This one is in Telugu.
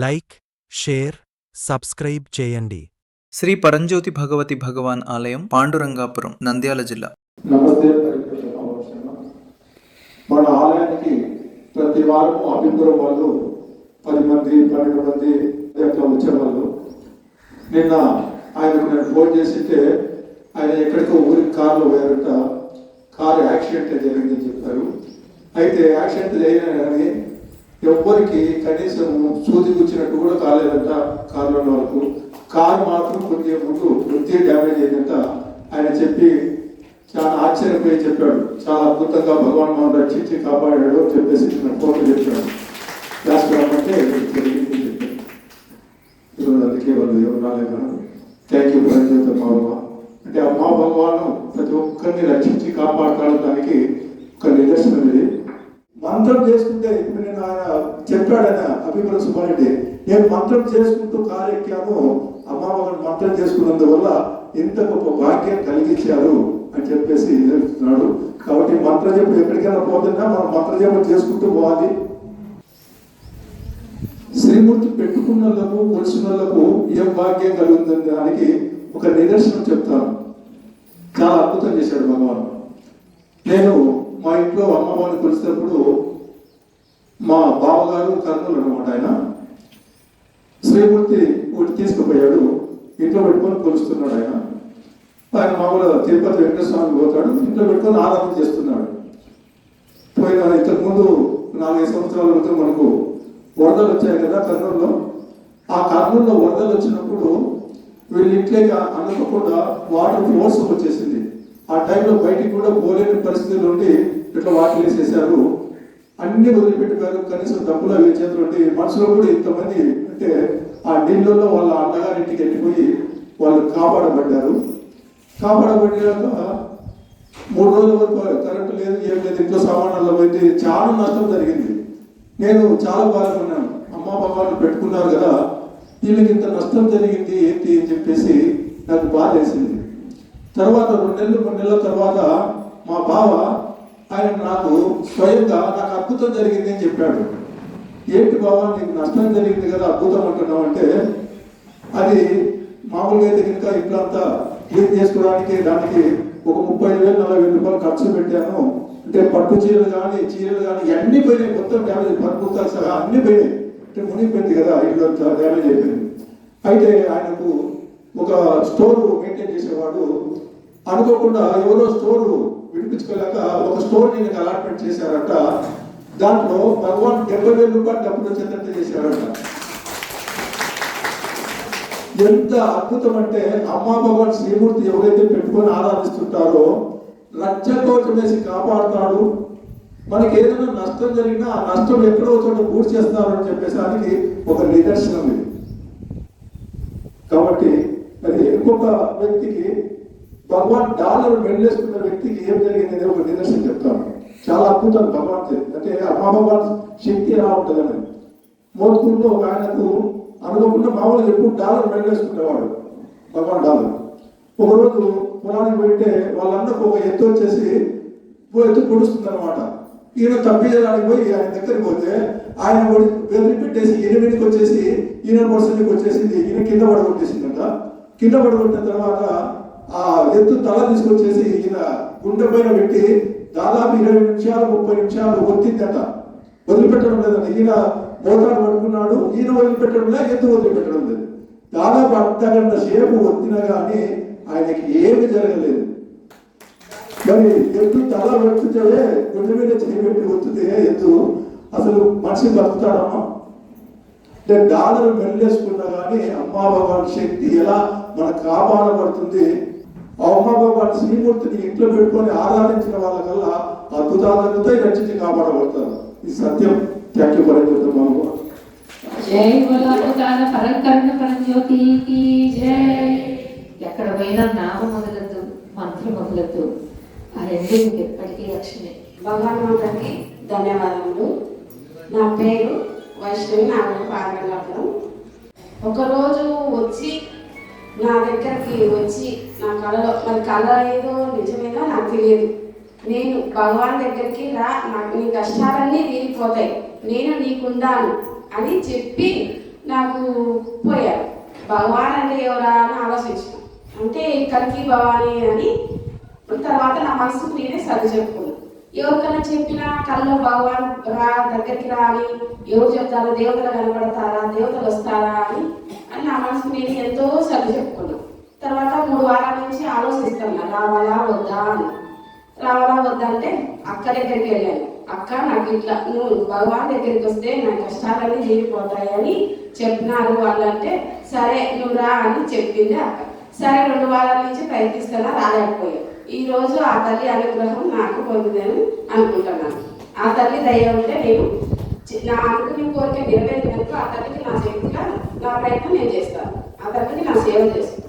లైక్ షేర్ సబ్స్క్రైబ్ చేయండి. శ్రీ పరంజ్యోతి భగవతి భగవాన్ ఆలయం పాండురంగాపురం నంద్యాల జిల్లా. మన ఆలయానికి ప్రతి వారం అభిపురం వాళ్ళు పది మంది పన్నెండు మంది అట్లా వచ్చేవాళ్ళు నిన్న ఆయనకు నేను ఫోన్ చేసింటే ఆయన ఎక్కడికో ఊరికి కారులో పోయారంట. కారు యాక్సిడెంట్ జరిగిందని చెప్పారు. అయితే యాక్సిడెంట్ జరిగిన కానీ ఎవ్వరికి కనీసం సూది గుచ్చినట్టు కూడా కాలేదంట కారులో వరకు వాళ్ళకు. కారు మాత్రం కొద్దిగా ముందు కొద్దిగా డ్యామేజ్ అయిందంట. ఆయన చెప్పి చాలా ఆశ్చర్యపోయి చెప్పాడు. చాలా అద్భుతంగా భగవాన్ మనం రక్షించి కాపాడాడు అని చెప్పేసి నా ఫోటో చెప్పాడు క్లాస్ రమ్మంటే జరిగింది చెప్పాడు ఈరోజు అందుకే వాళ్ళు ఎవరు రాలేదు థ్యాంక్ యూ పరంజ్యోతి బాబా అంటే అమ్మా భగవాను ప్రతి ఒక్కరిని రక్షించి కాపాడుతాడు దానికి ఒక నిదర్శనం ఇది మంత్రం చేసుకుంటే ఇప్పుడు నేను ఆయన చెప్పాడు ఆయన అభిప్రాయ సుబ్బారెడ్డి నేను మంత్రం చేసుకుంటూ కారెక్కాను అమ్మ అమ్మా మంత్రం చేసుకున్నందువల్ల ఇంత గొప్ప భాగ్యం కలిగించారు అని చెప్పేసి చెప్తున్నాడు. కాబట్టి మంత్రజపం ఎక్కడికైనా పోతున్నా మనం మంత్రజపం చేసుకుంటూ పోవాలి. శ్రీమూర్తి పెట్టుకున్నలకు వాళ్ళకు ఏం భాగ్యం కలుగుతుంది దానికి ఒక నిదర్శనం చెప్తాను. చాలా అద్భుతం చేశాడు భగవాన్ నేను మా ఇంట్లో అమ్మవారిని కొలిసినప్పుడు మా బావగారు కర్నూలు అనమాట ఆయన. శ్రీమూర్తి ఒకటి తీసుకుపోయాడు. ఇంట్లో పెట్టుకొని కొలుస్తున్నాడు ఆయన. ఆయన మామూలుగా తిరుపతి వెంకటస్వామి పోతాడు. ఇంట్లో పెట్టుకొని ఆరాధన చేస్తున్నాడు. పోయిన ఇంతకుముందు నాలుగైదు సంవత్సరాల క్రితం మనకు వరదలు వచ్చాయి కదా కర్నూలులో. ఆ కర్నూలులో వరదలు వచ్చినప్పుడు వీళ్ళ ఇంట్లోకి అనుకోకుండా వాటర్ ఫోర్స్ వచ్చేసింది. ఆ టైంలో బయటికి కూడా పోలేని పరిస్థితులు ఉండి ఇట్లా వాటర్ వేసేసారు అన్ని వదిలిపెట్టారు కనీసం డబ్బులు అవి చేతులు ఉండి మనసులో కూడా ఇంతమంది అంటే ఆ నీళ్ళలో వాళ్ళ అన్నగారింటికి వెళ్ళిపోయి వాళ్ళు కాపాడబడ్డారు. కాపాడబడ్డాక మూడు రోజుల వరకు కరెంటు లేదు ఏం లేదు ఇంట్లో సామాన్లు పోయింది చాలా నష్టం జరిగింది. నేను చాలా బాధపడినాను అమ్మా బాబాలు పెట్టుకున్నారు కదా వీళ్ళకి ఇంత నష్టం జరిగింది ఏంటి అని చెప్పేసి నాకు బాధ వేసింది తర్వాత రెండు నెలలు మూడు నెలల తర్వాత మా బావ ఆయన నాకు స్వయంగా నాకు అద్భుతం జరిగింది అని చెప్పాడు. ఏంటి బావ నీకు నష్టం జరిగింది కదా అద్భుతం అంటున్నావు అంటే అది మామూలుగా అయితే కనుక ఇంట్లో అంతా క్లీన్ చేసుకోవడానికి దానికి ఒక ముప్పై వేలు నలభై వేలు రూపాయలు ఖర్చు పెట్టాను. అంటే పట్టు చీరలు కానీ చీరలు కానీ అన్ని పోయినాయి. మొత్తం డ్యామేజ్ పరుపుతాలు సహా అన్ని పోయినాయి. అంటే మునిగిపోయింది కదా ఇల్లు డ్యామేజ్ అయిపోయింది. అయితే ఆయనకు ఒక స్టోర్ మెయింటైన్ చేసేవాడు. అనుకోకుండా ఎవరో స్టోర్ విడిపించుకోలేక ఒక స్టోర్ నేను అలాట్మెంట్ చేశారట. దాంట్లో భగవాన్ డెబ్బై వేల రూపాయలు డబ్బులు వచ్చేటట్టు చేశారట. ఎంత అద్భుతం అంటే అమ్మా భగవాన్ శ్రీమూర్తి ఎవరైతే పెట్టుకొని ఆరాధిస్తుంటారో రక్షకోచం వేసి కాపాడుతాడు. మనకి ఏదైనా నష్టం జరిగినా ఆ నష్టం ఎక్కడో చోట పూర్తి చేస్తారు అని చెప్పేసానికి ఒక నిదర్శనం ఇది కాబట్టి అది ఇంకొక వ్యక్తికి భగవాన్ డాలర్ వెళ్ళేసుకున్న వ్యక్తికి ఏం జరిగింది అనేది ఒక నిదర్శనం చెప్తాను. చాలా అద్భుతం భగవాన్ అంటే అమ్మా భగవాన్ శక్తి ఎలా ఉంటుందని. మోత్కూరులో ఒక ఆయనకు అనుకోకుండా మామూలుగా ఎప్పుడు డాలర్ వెళ్ళేసుకునేవాడు భగవాన్ డాలర్. ఒకరోజు పొలానికి పెడితే వాళ్ళందరికీ ఒక ఎత్తు వచ్చేసి ఓ ఎత్తు పొడుస్తుంది అనమాట ఈయన తప్పించడానికి పోయి ఆయన దగ్గరికి పోతే ఆయన బెదిరి పెట్టేసి ఎనిమిదికి వచ్చేసి ఈయన పర్సెంట్కి వచ్చేసింది ఈయన కింద పడగొట్టేసిందంట. కింద పడుకున్న తర్వాత ఆ ఎత్తు తల తీసుకొచ్చేసి ఈయన గుండె పైన పెట్టి దాదాపు ఇరవై నిమిషాలు ముప్పై నిమిషాలు ఒత్తిందట వదిలిపెట్టడం లేదండి ఈయన మోతాడు పడుకున్నాడు ఈయన వదిలిపెట్టడం లేదు ఎత్తు వదిలిపెట్టడం లేదు. దాదాపు అర్ధ సేపు ఒత్తినా కానీ ఆయనకి ఏమి జరగలేదు. మరి ఎత్తు తల పెట్టుతే గుండె మీద చేయబెట్టి ఒత్తితే ఎత్తు అసలు మనిషి బతుకుతాడమ్మా అంటే దాదాపు మెల్లేసుకున్నా కానీ అమ్మా భగవాన్ శక్తి ఎలా మనకు కాపాడబడుతుంది భగవాన్ శ్రీమూర్తిని ఇంట్లో పెట్టుకొని ఆరాధించిన వాళ్ళకల్లా అద్భుతాలు జరుగుతాయి రక్షించి కాపాడబడతారు. ఇది సత్యం. థ్యాంక్ యూ ఫర్ బాబు జై బలాత్కార పరంకరణ పరంజ్యోతికి జై. ఎక్కడ పోయినా నామ మొదలద్దు మంత్రం మొదలద్దు ఆ రెండు మీకు ఎప్పటికీ రక్షణే భగవానుడికి ధన్యవాదములు. నా పేరు వైష్ణవి నా ఊరు పార్వల్లాపురం ఒకరోజు వచ్చి నా దగ్గరికి వచ్చి నా కళలో మరి కళ ఏదో నిజమేదో నాకు తెలియదు. నేను భగవాన్ దగ్గరికి రా నాకు నీ కష్టాలన్నీ తీరిపోతాయి. నేను నీకుండాను అని చెప్పి నాకు పోయారు భగవాన్ అంటే ఎవరా అని ఆలోచించిన. అంటే కల్కి భవాని అని. తర్వాత నా మనసుకు నేనే సరి చెప్పుకున్నాను ఎవరికైనా చెప్పినా కళ్ళలో భగవాన్ రా దగ్గరికి రా అని ఎవరు చెప్తారా? దేవతలు కనపడతారా? దేవతలు వస్తారా అని నా మనసుకు నేను ఎంతో సరి చెప్పుకున్నాను తర్వాత మూడు వారాల నుంచి ఆలోచిస్తున్నా రావాలా వద్దా అని. రావాలా వద్దా అంటే అక్క దగ్గరికి వెళ్ళాను అక్క నాకు ఇట్లా నువ్వు భగవాన్ దగ్గరికి వస్తే నా కష్టాలన్నీ తీరిపోతాయని చెప్పినారు వాళ్ళంటే సరే నువ్వు రా అని చెప్పింది అక్క. సరే రెండు వారాల నుంచి ప్రయత్నిస్తున్నా రాలేకపోయాను ఈ రోజు ఆ తల్లి అనుగ్రహం నాకు పొందిందని అనుకుంటున్నాను. ఆ తల్లి దయ ఉంటే నేను నా అనుకునే కోరిక నెరవేరినందుకు ఆ తల్లికి నా శక్తిగా నా ప్రయత్నం నేను చేస్తాను. ఆ తల్లికి నా సేవ చేస్తాను.